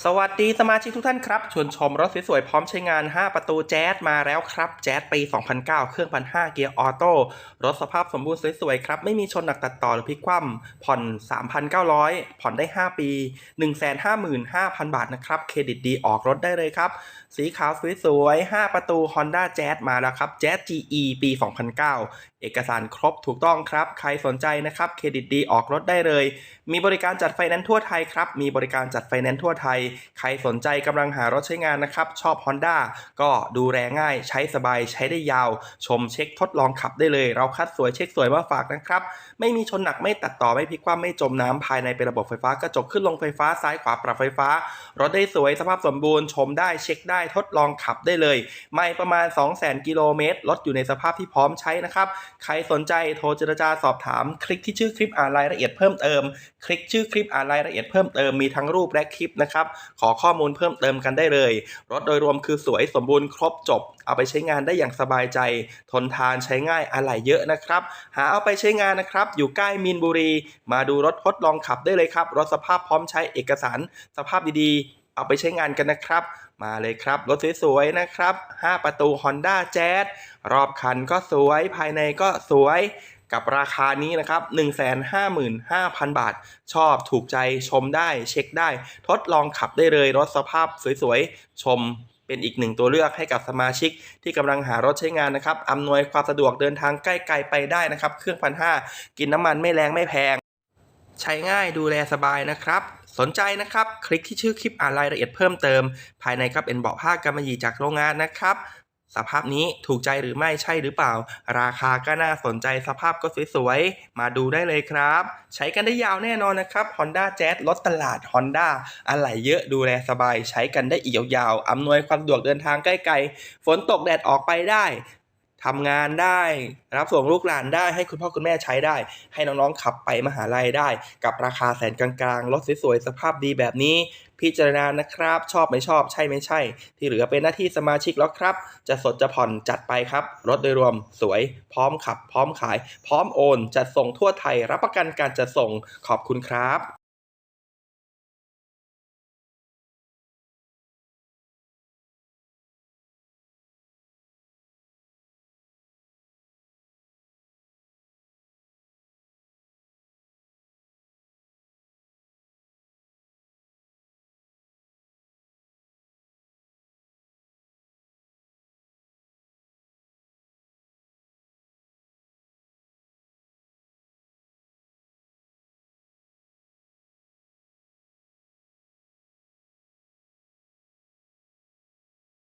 สวัสดีสมาชิกทุกท่านครับ ชวนชมรถสวยๆพร้อมใช้งาน 5 ประตูแจ๊สมาแล้วครับ แจ๊สปี 2009 เครื่องพันห้าเกียร์ออโต้รถสภาพสมบูรณ์สวยๆครับ ไม่มีชนหนักตัดต่อหรือพลิกคว่ำผ่อน 3,900 ผ่อนได้ 5 ปี 155,000 บาทนะครับ เครดิตดีออกรถได้เลยครับ สีขาวสวยๆ 5 ประตู Honda Jazz มาแล้วครับ Jazz GE ปี 2009 เอกสารครบถูกต้องครับ ใครสนใจนะครับ เครดิตดีออกรถได้เลย มีบริการจัดไฟแนนซ์ทั่วไทยครับ มีบริการจัดไฟแนนซ์ทั่วไทยใครสนใจกำลังหารถใช้งานนะครับ ชอบ Honda ก็ดูแลง่ายใช้สบายใช้ได้ยาว ชมเช็คทดลองขับได้เลย เราคัดสวยเช็คสวยมาฝากนะครับ ไม่มีชนหนักไม่ตัดต่อไม่พลิกคว่ำไม่จมน้ำภายในเป็นระบบไฟฟ้ากระจกขึ้นลงไฟฟ้าซ้ายขวาปรับไฟฟ้า รถได้สวยสภาพสมบูรณ์ชมได้เช็คได้ทดลองขับได้เลย ไม่ประมาณ 200,000กิโลเมตรรถอยู่ในสภาพที่พร้อมใช้นะครับ ใครสนใจโทรเจรจาสอบถาม คลิกที่ชื่อคลิปอ่านรายละเอียดเพิ่มเติม คลิกชื่อคลิปอ่านรายละเอียดเพิ่มเติมมีทั้งรูปและคลิปนะครับขอข้อมูลเพิ่มเติมกันได้เลย รถโดยรวมคือสวยสมบูรณ์ครบจบ เอาไปใช้งานได้อย่างสบายใจ ทนทานใช้ง่ายอะไหล่เยอะนะครับ หาเอาไปใช้งานนะครับ อยู่ใกล้มีนบุรี มาดูรถทดลองขับได้เลยครับ รถสภาพพร้อมใช้เอกสาร สภาพดีๆ เอาไปใช้งานกันนะครับ มาเลยครับ รถสวยๆนะครับ 5 ประตู Honda Jazz รอบคันก็สวยภายในก็สวย กับราคานี้นะครับ 155,000 บาท ชอบถูกใจชมได้เช็คได้ ทดลองขับได้เลยรถสภาพสวยๆ ชมเป็นอีกหนึ่งตัวเลือกให้กับสมาชิกที่กำลังหารถใช้งานนะครับอำนวยความสะดวกเดินทางใกล้ๆไปได้นะครับ เครื่องพันห้ากินน้ำมันไม่แรงไม่แพง ใช้ง่ายดูแลสบายนะครับ สนใจนะครับ คลิกที่ชื่อคลิปอ่านรายละเอียดเพิ่มเติม ภายในก็เป็นเบาะผ้ากำมะหยี่จากโรงงานนะครับ สภาพนี้ถูกใจหรือไม่ใช่หรือเปล่า ราคาก็น่าสนใจสภาพก็สวยๆ มาดูได้เลยครับ ใช้กันได้ยาวแน่นอนนะครับ Honda Jazz รถตลาด Honda อะไหล่เยอะดูแลสบาย ใช้กันได้อีกยาวๆอำนวยความสะดวกเดินทางใกล้ๆฝนตกแดดออกไปได้ ทำงานได้ รับส่งลูกหลานได้ให้คุณพ่อคุณแม่ใช้ได้ ให้น้องๆขับไปมหาลัยได้ กับราคาแสนกลางๆรถสวยๆสภาพดีแบบนี้ พิจารณานะครับ ชอบไม่ชอบใช่ไม่ใช่ ที่เหลือเป็นหน้าที่สมาชิกแล้วครับ จะสดจะผ่อนจัดไปครับ รถโดยรวมสวย พร้อมขับ พร้อมขาย พร้อมโอน จัดส่งทั่วไทยรับประกันการจัดส่งขอบคุณครับ